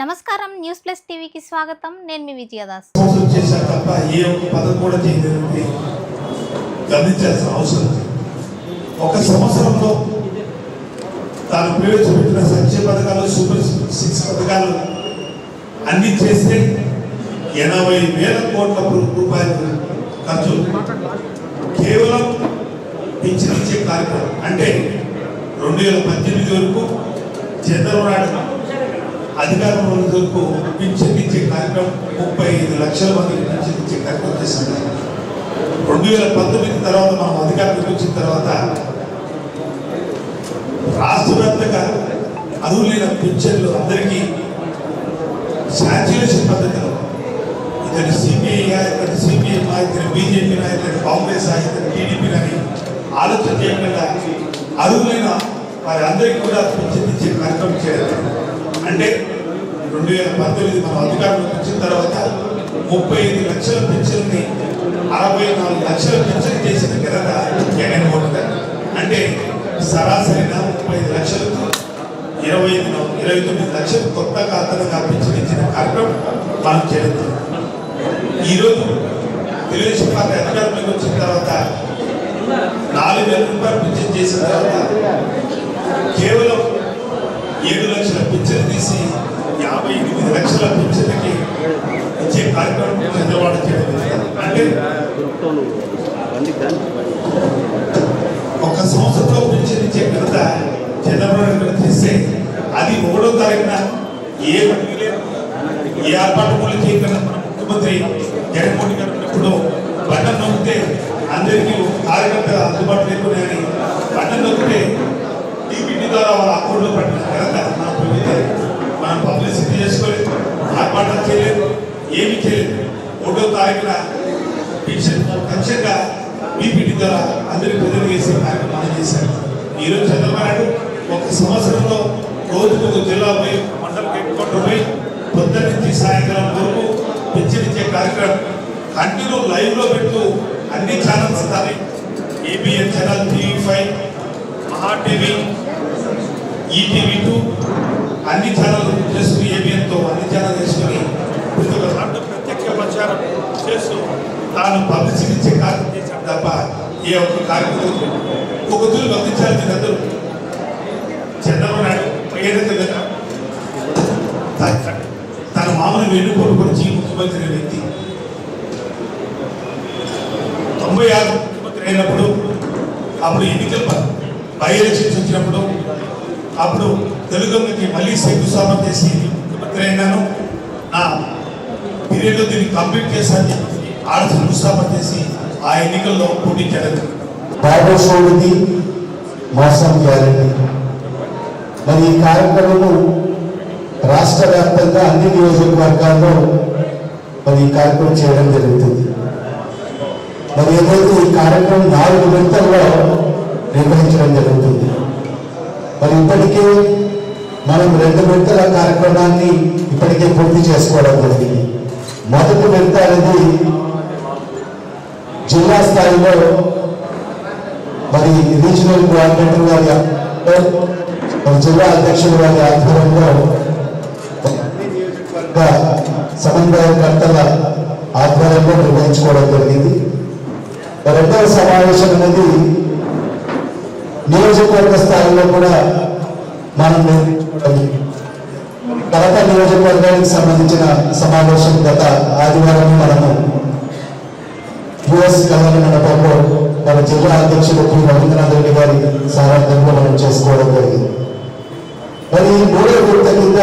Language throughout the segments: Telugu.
నమస్కారం న్యూస్ ప్లస్ టీవీకి స్వాగతం. నేను మీ విజయదాస్. ఏ పదం కూడా గమనించాల్సిన అవసరం ఒక సంవత్సరంలో తాను ప్రవేశపెట్టిన సంక్షేమ పథకాలు సూపర్ సిక్స్ పథకాలు అన్ని చేస్తే ఎనభై వేల కోట్ల రూపాయలు ఖర్చు కేవలం పింఛన్ కార్యక్రమం. అంటే రెండు వేల పద్దెనిమిది వరకు చంద్రబాబు నాయుడు వరకు పింఛన్ ఇచ్చే కార్యక్రమం ముప్పై ఐదు లక్షల మందికి పింఛన్ ఇచ్చే కార్యక్రమం చేసింది రెండు వేల పంతొమ్మిది తర్వాత మనం అధికారంలోకి వచ్చిన తర్వాత రాష్ట్ర వ్యాప్తంగా అర్హులైన పింఛన్లు అందరికీ శాచ్యులేషన్ పద్ధతిలో ఇతని సిపిఐ ఇతని సిపిఐ ఇతని బీజేపీ ఇతని కాంగ్రెస్ ఇతని టీడీపీ అని ఆలోచన చేయకుండా అర్హులైన వారి అందరికీ కూడా పింఛన్ ఇచ్చే కార్యక్రమం చేయాలి. అంటే రెండు వేల పంతొమ్మిది మనం అధికారంలోకి వచ్చిన తర్వాత ముప్పై ఐదు లక్షల పెన్షన్ని అరవై నాలుగు లక్షల పెన్షన్ చేసిన ఘనత జగన్మోహన్ గారు. అంటే సరాసరిగా ముప్పై ఐదు లక్షలకు ఇరవై ఐదు ఇరవై తొమ్మిది లక్షలు కొత్త ఖాతాలుగా పెన్షన్ ఇచ్చిన కార్యక్రమం మనం జరుగుతుంది ఈరోజు తెలుగుదేశం పార్టీ అధికారంలోకి వచ్చిన తర్వాత నాలుగు వేల రూపాయలు పెన్షన్ చేసిన తర్వాత కేవలం ఏడు లక్షల పింఛన్ తీసి యాభై ఎనిమిది లక్షల పింఛన్కి ఇచ్చే కార్యక్రమం చంద్రబాబు చేయడం జరిగింది. అంటే ఒక సంవత్సరంలో పింఛన్ ఇచ్చే ఘనత చంద్రబాబు తీస్తే అది ఒకటో తారీఖున ఏ పనికి లేదు. ఏ ఆర్పాటములు చేయకుండా ముఖ్యమంత్రి జగన్మోహన్ గారు ఉన్నప్పుడు బటన్ నొక్కితే అందరికీ కార్యకర్త అందుబాటులో లేకున్నాయని బటన్ నొక్కితే టీపీటీ ద్వారా వాళ్ళ అకౌంట్లో పట్టిన ఘనత మనం ప్రభుత్వం మనం పబ్లిసిటీ చేసుకోలేదు ఆర్పాటం చేయలేదు ఏమీ చేయలేదు. ఒకటో తారీఖున పెన్షన్ ఖచ్చితంగా బీపీటీ ద్వారా అందరి ప్రజలు చేసే కార్యక్రమాలు చేశారు. ఈరోజు చంద్రబాబు ఒక సంవత్సరంలో రోజుకు ఒక జిల్లా పోయి మండలం హెడ్క్వార్టర్ పోయి పొద్దున్న నుంచి సాయంత్రం వరకు హెచ్చరించే కార్యక్రమం. కంటిన్యూ లైవ్లో పెడుతూ అన్ని ఛానల్స్ దాని ABN channel TV five Maha TV ETV two అన్ని ఛానల్ చేస్తూ ఏబిఎన్తో అన్ని ఛానల్ చేసుకొని ప్రతి ఒక్క దాంట్లో ప్రత్యక్ష ప్రచారం చేస్తూ తాను పబ్లిసిటీ ఇచ్చే కార్యక్రమం చేశాడు తప్ప ఏ ఒక్క కార్యక్రమం ఒక తూరు గమనించాలి మీరందరూ చంద్రబాబు నాయుడు ఏదైతే కదా తన- తన మామూలు వెన్నుపోటు పొడిచి ముఖ్యమంత్రి అయిన వ్యక్తి. తొంభై ఆరు ముఖ్యమంత్రి అయినప్పుడు అప్పుడు ఎన్నికలు బై ఎలక్షన్స్ వచ్చినప్పుడు అప్పుడు తెలుగుకి మళ్ళీ శంకుస్థాపన చేసి ముఖ్యమంత్రి అయినాను. నా పీరియడ్లో దీన్ని కంప్లీట్ చేశాను. ఆడ శంకుస్థాపన చేసి ఆ ఎన్నికల్లో పోటీ చేయడం భాగస్వామికి మాసం గ్యారంటీ. మరి ఈ కార్యక్రమము రాష్ట్ర వ్యాప్తంగా అన్ని నియోజకవర్గాల్లో మరి ఈ కార్యక్రమం చేయడం జరుగుతుంది. మరి ఏదైతే ఈ కార్యక్రమం నాలుగు విడతల్లో నిర్వహించడం జరుగుతుంది మరి ఇప్పటికే మనం రెండు విడతల కార్యక్రమాన్ని ఇప్పటికే పూర్తి చేసుకోవడం జరిగింది. మొదటి విడత అనేది జిల్లా స్థాయిలో మరి రీజనల్ కోఆర్డినేటర్ గారి మరి జిల్లా అధ్యక్షుల వారి ఆధ్వర్యంలో సమన్వయకర్తల ఆధ్వర్యంలో నిర్వహించుకోవడం జరిగింది రెండవ సమావేశం అనేది నియోజకవర్గ స్థాయిలో కూడా మనం నిర్వహించుకోవడం జరిగింది. నియోజకవర్గానికి సంబంధించిన సమావేశం గత ఆదివారం మనము యుఎస్ గవర్నర్ మండపంలో మన జిల్లా అధ్యక్షుడు పి. రవీంద్రనాథ్ రెడ్డి గారి సారథ్యంలో మనం చేసుకోవడం జరిగింది. మరి మూడో విడత కింద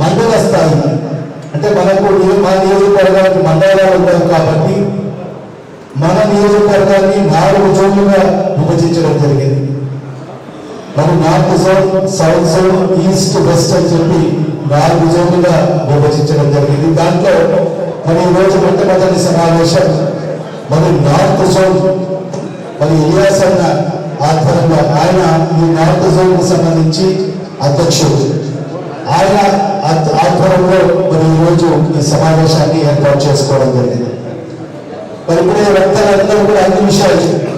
మండల స్థాయి అంటే మనకు మా నియోజకవర్గానికి మండలాలు ఉంటాయి కాబట్టి మన నియోజకవర్గాన్ని నాలుగు జోన్లుగా విభజించడం జరిగింది. మరి north zone south zone east west అని చెప్పి నాలుగు జోన్లుగా విభజించడం జరిగింది. దాంట్లో మరి ఈరోజు మొదటి సమావేశం. మరి నార్త్ జోన్ మరి ఇలియాస్ అన్న ఆధ్వర్యంలో ఆయన ఈ నార్త్ జోన్కు సంబంధించి అధ్యక్షుడు. ఆయన ఆధ్వర్యంలో మరి ఈరోజు ఈ సమావేశాన్ని ఏర్పాటు చేసుకోవడం జరిగింది. మరి ఇప్పుడే వ్యక్తులందరూ కూడా అన్ని విషయాలు చెప్పారు.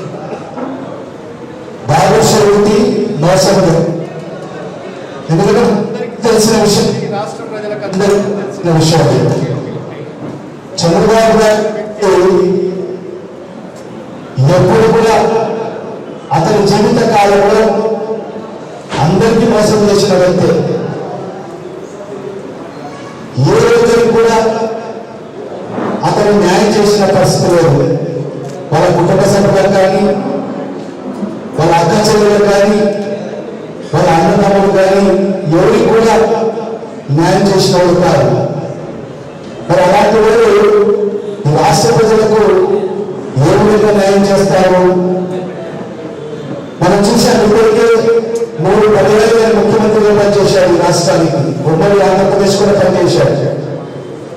భాగస్వామి మోసం లేదు. ఎందుకంటే తెలిసిన విషయం. ఈ విషయం. చంద్రబాబు గారు ఎప్పుడు కూడా అతని జీవిత కాలంలో అందరికీ మోసం చేసిన వ్యక్తి. ఏ రోజుకి కూడా అతను న్యాయం చేసిన పరిస్థితి లేదు. వాళ్ళ కుటుంబ సభ్యులకు కానీ వాళ్ళ అక్క చెల్లెలకు కానీ వాళ్ళ అన్నదమ్ములు కానీ ఎవరికి కూడా న్యాయం చేసిన వాళ్ళు కాదు. మరి అలాంటి వాళ్ళు రాష్ట్ర ప్రజలకు ఏ విధంగా న్యాయం చేస్తారు? మనం చూసాం ఇప్పటికే మూడు పర్యాలు ముఖ్యమంత్రిగా పనిచేశాడు ఈ రాష్ట్రానికి. ఉమ్మడి ఆంధ్రప్రదేశ్ కూడా పనిచేశాడు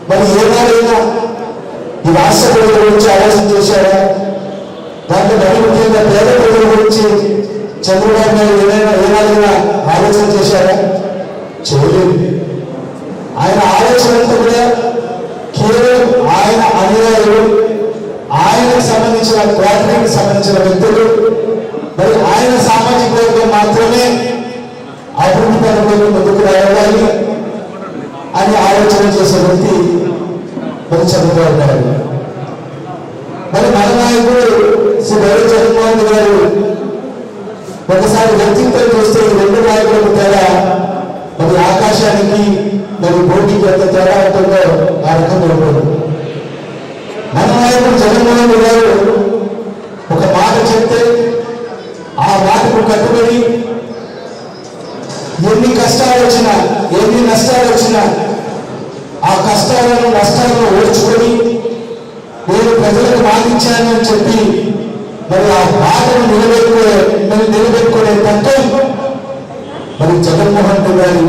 మరి ఏనాడైనా ఈ రాష్ట్ర ప్రజల గురించి ఆలోచన చేశాడా దాంట్లో మరి ముఖ్యంగా పేద ప్రజల గురించి చంద్రబాబు నాయుడు ఏదైనా ఏనాడైనా ఆలోచన చేశాడా చేయలేదు. ఆయన ఆలోచన అంతా కూడా కేవలం ఆయన అనుయాయులు ఆయనకు సంబంధించిన క్వాలిటీకి సంబంధించిన వ్యక్తులు మరి ఆయన సామాజిక వర్గం మాత్రమే అభివృద్ధి పనులకు ముందుకు రావాలి అని ఆలోచన చేసే వ్యక్తి మరి చంద్రబాబు నాయుడు. మరి మన నాయకుడు శ్రీ వైఎస్ జగన్మోహన్ గారు ఒకసారి వ్యక్తిత్వం చూస్తే రెండు నాయకులకు తేడా మరి ఆకాశానికి మరి పోటీకి ఎంత తేడా ఉంటుందో ఆ రకంగా ఉంటుంది మన నాయకుడు జగన్మోహన్ గారు ఒక మాట చెప్తే ఆ మాటకు కట్టుబడి ఎన్ని కష్టాలు వచ్చినా ఎన్ని నష్టాలు వచ్చినా ఆ కష్టాలను నష్టాలను ఓడ్చుకొని నేను ప్రజలకు మాటించానని అని చెప్పి మరి ఆ మాటను నిలబెట్టుకునే మరి నిలబెట్టుకునే తత్వం మరి జగన్మోహన్ రెడ్డి గారి